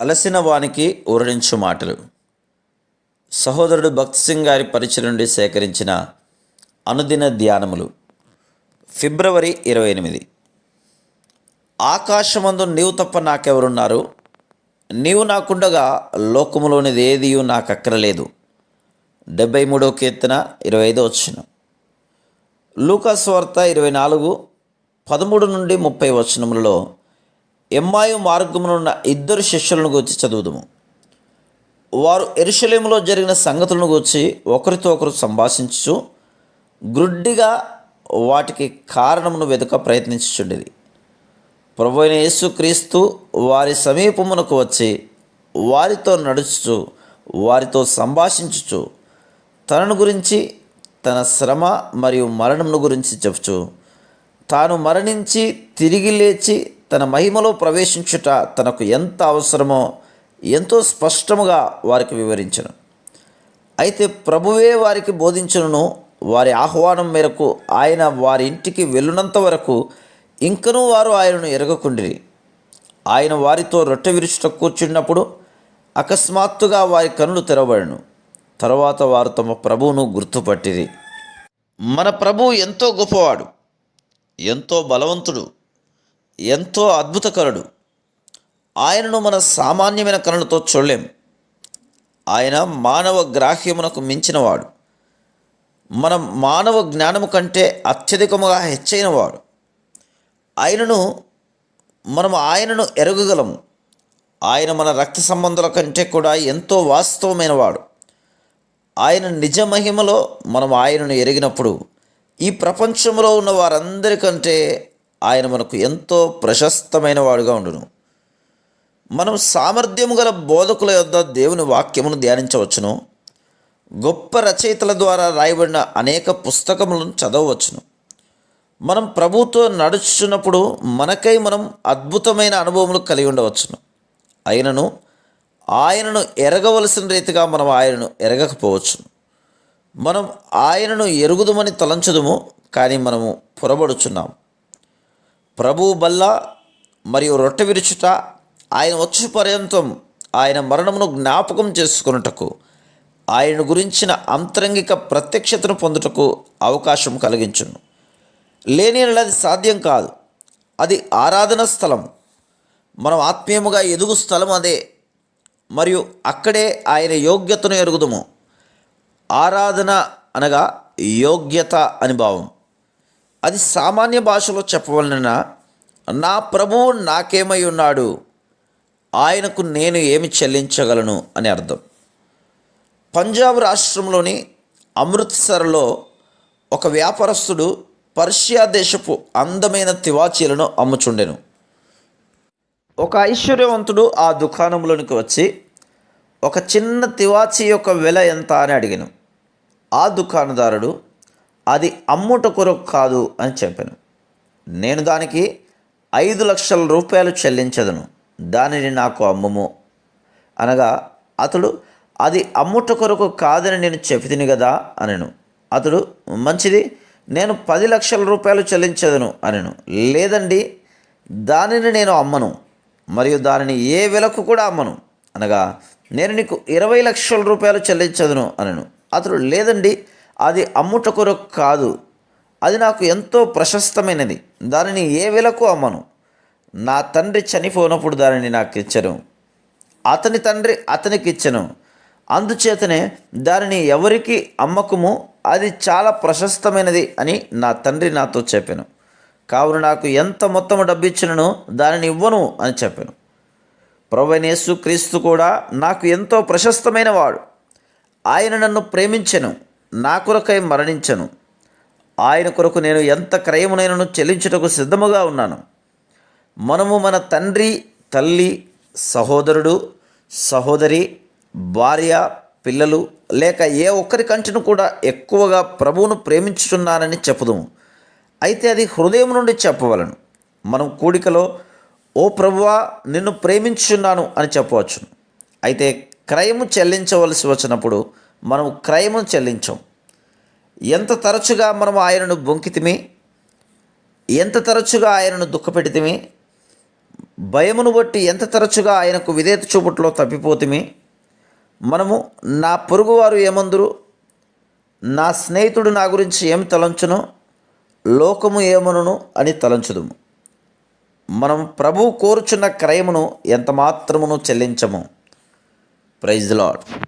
అలసిన వానికి ఊరడించు మాటలు. సహోదరుడు భక్త్ సింగ్ గారి పరిచయం నుండి సేకరించిన అనుదిన ధ్యానములు. ఫిబ్రవరి ఇరవై ఎనిమిది. ఆకాశమందు నీవు తప్ప నాకెవరున్నారు? నీవు నాకుండగా లోకములోనిది ఏది నాకు అక్కరలేదు డెబ్బై మూడో కీర్తన ఇరవై ఐదో వచ్చిన లూకాస్ వార్త ఇరవై నాలుగు పదమూడు నుండి ముప్పై వచనములలో ఎమ్మాయు మార్గమునున్న ఇద్దరు శిష్యులను గురించి చదువుదుము. వారు ఎరుషలేములో జరిగిన సంగతులను గురించి ఒకరితో ఒకరు సంభాషించుచు గ్రుడ్డిగా వాటికి కారణమును వెతుక ప్రయత్నించుచుండేది ప్రభు అయిన యేసుక్రీస్తు వారి సమీపమునకు వచ్చి వారితో నడుచుచు వారితో సంభాషించుచు తనను గురించి తన శ్రమ మరియు మరణమును గురించి చెప్పుచు తాను మరణించి తిరిగి లేచి తన మహిమలో ప్రవేశించుట తనకు ఎంత అవసరమో ఎంతో స్పష్టముగా వారికి వివరించను. అయితే ప్రభువే వారికి బోధించను వారి ఆహ్వానం మేరకు ఆయన వారి ఇంటికి వెళ్ళినంత వరకు ఇంకనూ వారు ఆయనను ఎరగకుండిరి. ఆయన వారితో రొట్టె విరుచుట కూర్చున్నప్పుడు అకస్మాత్తుగా వారి కనులు తెరవబడను. తర్వాత వారు తమ ప్రభువును గుర్తుపట్టిరి. మన ప్రభు ఎంతో గొప్పవాడు ఎంతో బలవంతుడు ఎంతో అద్భుతకరుడు. ఆయనను మన సామాన్యమైన కనులతో చూడలేం. ఆయన మానవ గ్రాహ్యమునకు మించినవాడు. మన మానవ జ్ఞానము కంటే అత్యధికముగా హెచ్చైనవాడు. ఆయనను మనం ఆయనను ఎరగగలము. ఆయన మన రక్త సంబంధాల కంటే కూడా ఎంతో వాస్తవమైనవాడు. ఆయన నిజ మహిమలో మనం ఆయనను ఎరిగినప్పుడు ఈ ప్రపంచంలో ఉన్న వారందరికంటే ఆయన మనకు ఎంతో ప్రశస్తమైన వాడుగా ఉండును. మనం సామర్థ్యము గల బోధకుల యొద్ద దేవుని వాక్యమును ధ్యానించవచ్చును. గొప్ప రచయితల ద్వారా రాయబడిన అనేక పుస్తకములను చదవవచ్చును. మనం ప్రభుతో నడుచున్నప్పుడు మనకై మనం అద్భుతమైన అనుభవములు కలిగి ఉండవచ్చును. అయినను ఆయనను ఎరగవలసిన రీతిగా మనం ఆయనను ఎరగకపోవచ్చును. మనం ఆయనను ఎరుగుదుమని తలంచదుము కానీ మనము పొరబడుచున్నాం ప్రభు బల్ల మరియు రొట్టె విరుచుట ఆయన వచ్చు పర్యంతం ఆయన మరణమును జ్ఞాపకం చేసుకున్నటకు ఆయన గురించిన అంతరంగిక ప్రత్యక్షతను పొందుటకు అవకాశం కలిగించును. లేని అది సాధ్యం కాదు. అది ఆరాధన స్థలం. మనం ఆత్మీయముగా ఎదుగు స్థలం అదే. మరియు అక్కడే ఆయన యోగ్యతను ఎరుగుదుము. ఆరాధన అనగా యోగ్యత అని భావం. అది సామాన్య భాషలో చెప్పవలన నా ప్రభువు నాకేమై ఉన్నాడు? ఆయనకు నేను ఏమి చెల్లించగలను? అని అర్థం. పంజాబ్ రాష్ట్రంలోని అమృత్సర్లో ఒక వ్యాపారస్తుడు పర్షియా దేశపు అందమైన తివాచీలను అమ్ముచుండెను. ఒక ఐశ్వర్యవంతుడు ఆ దుకాణంలోనికి వచ్చి ఒక చిన్న తివాచీ యొక్క వెల ఎంత? అని అడిగాను. ఆ దుకాణదారుడు అది అమ్ముట కొరకు కాదు అని చెప్పాను. నేను దానికి ఐదు లక్షల రూపాయలు చెల్లించదను. దానిని నాకు అమ్మము. అనగా అతడు అది అమ్ముట కొరకు కాదని నేను చెప్పితిని కదా అనను. అతడు మంచిది నేను పది లక్షల రూపాయలు చెల్లించదను అనను. లేదండి దానిని నేను అమ్మను మరియు దానిని ఏ వెలకు కూడా అమ్మను. అనగా నేను నీకు ఇరవై లక్షల రూపాయలు చెల్లించదును అనను. అతడు లేదండి అది అమ్ముట కొరకు కాదు. అది నాకు ఎంతో ప్రశస్తమైనది. దానిని ఏ వెలకు అమ్మను? నా తండ్రి చనిపోయినప్పుడు దానిని నాకు ఇచ్చను. అతని తండ్రి అతనికి ఇచ్చను. అందుచేతనే దానిని ఎవరికి అమ్మకము? అది చాలా ప్రశస్తమైనది అని నా తండ్రి నాతో చెప్పాను. కావున నాకు ఎంత మొత్తము డబ్బు ఇచ్చినను దానిని ఇవ్వను అని చెప్పాను. ప్రవణేసు క్రీస్తు కూడా నాకు ఎంతో ప్రశస్తమైన వాడు. ఆయన నన్ను ప్రేమించను. నా కొరకై మరణించను. ఆయన కొరకు నేను ఎంత క్రయమునైనను చెల్లించుటకు సిద్ధముగా ఉన్నాను. మనము మన తండ్రి తల్లి సహోదరుడు సహోదరి భార్య పిల్లలు లేక ఏ ఒక్కరి కంటిను కూడా ఎక్కువగా ప్రభువును ప్రేమించుతున్నానని చెప్పుదుము. అయితే అది హృదయం నుండి చెప్పవలను. మనం కూడికలో ఓ ప్రభువా నిన్ను ప్రేమించున్నాను అని చెప్పవచ్చును. అయితే క్రయము చెల్లించవలసి వచ్చినప్పుడు మనం క్రయము చెల్లించాం. ఎంత తరచుగా మనం ఆయనను బొంకితిమి? ఎంత తరచుగా ఆయనను దుఃఖపెడితిమి? భయమును బట్టి ఎంత తరచుగా ఆయనకు విధేత చూపుట్లో తప్పిపోతిమి? మనము నా పొరుగువారు ఏమందురు? నా స్నేహితుడు నా గురించి ఏం తలంచును? లోకము ఏమనును అని తలంచుదుము. మనం ప్రభు కోరుచున్న క్రయమును ఎంత మాత్రమును చెల్లించము. Praise lord